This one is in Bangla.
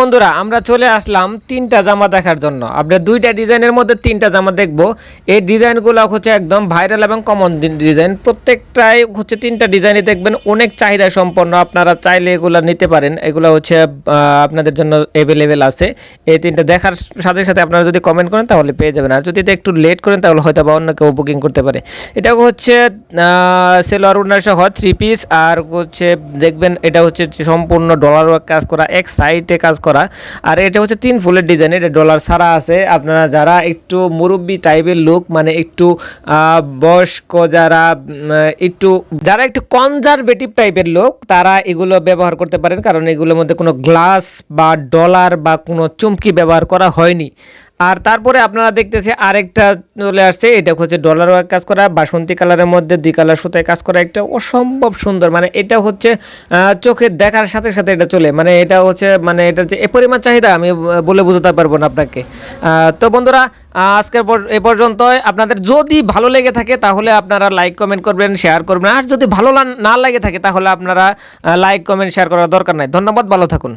বন্ধুরা, আমরা চলে আসলাম তিনটা জামা দেখার জন্য। আপনার দুইটা ডিজাইনের মধ্যে তিনটা জামা দেখব। এই ডিজাইনগুলো হচ্ছে একদম ভাইরাল এবং কমন ডিজাইন। প্রত্যেকটাই হচ্ছে তিনটা ডিজাইনই দেখবেন। অনেক চাহিদা সম্পন্ন। আপনারা চাইলে এগুলো নিতে পারেন। এগুলো হচ্ছে আপনাদের জন্য অ্যাভেলেবেল আছে। এই তিনটা দেখার সাথে সাথে আপনারা যদি কমেন্ট করেন, তাহলে পেয়ে যাবেন। আর যদি একটু লেট করেন, তাহলে হয়তো বা অন্য কেউ বুকিং করতে পারে। এটা হচ্ছে সেলোয়ার উন্নয় সহ থ্রি পিস আর হচ্ছে, দেখবেন এটা হচ্ছে সম্পূর্ণ ডলার কাজ করা। এক সাইডে কাজ করা। আর এটা হচ্ছে তিন ফুলের ডিজাইন এটা ডলার ছাড়া আছে। আপনারা যারা একটু মুরব্বী টাইপের লুক মানে একটু বয়স্ক যারা একটু যারা একটু কনজারভেটিভ টাইপের লোক, তারা এগুলো ব্যবহার করতে পারেন। কারণ এগুলোর মধ্যে কোনো গ্লাস বা ডলার বা কোনো চুমকি ব্যবহার করা হয়নি। আর তারপরে আপনারা দেখতেছে আরেকটা চলে আসছে, এটা হচ্ছে ডলার ওয়ার্ক কাজ করা, বাসন্তী কালারের মধ্যে দুই কালার সুতায় কাজ করা, একটা অসম্ভব সুন্দর মানে এটা হচ্ছে চোখে দেখার সাথে সাথে এটা চলে মানে এটা হচ্ছে মানে এটা যে এ পরিমাণ চাহিদা আমি বলে বোঝাতে পারব না আপনাকে। তো বন্ধুরা আজকের এ পর্যন্ত আপনাদের যদি ভালো লেগে থাকে তাহলে আপনারা লাইক কমেন্ট করবেন শেয়ার করবেন, আর যদি ভালো না লাগে থাকে তাহলে আপনারা লাইক কমেন্ট শেয়ার করার দরকার নাই। ধন্যবাদ, ভালো থাকুন।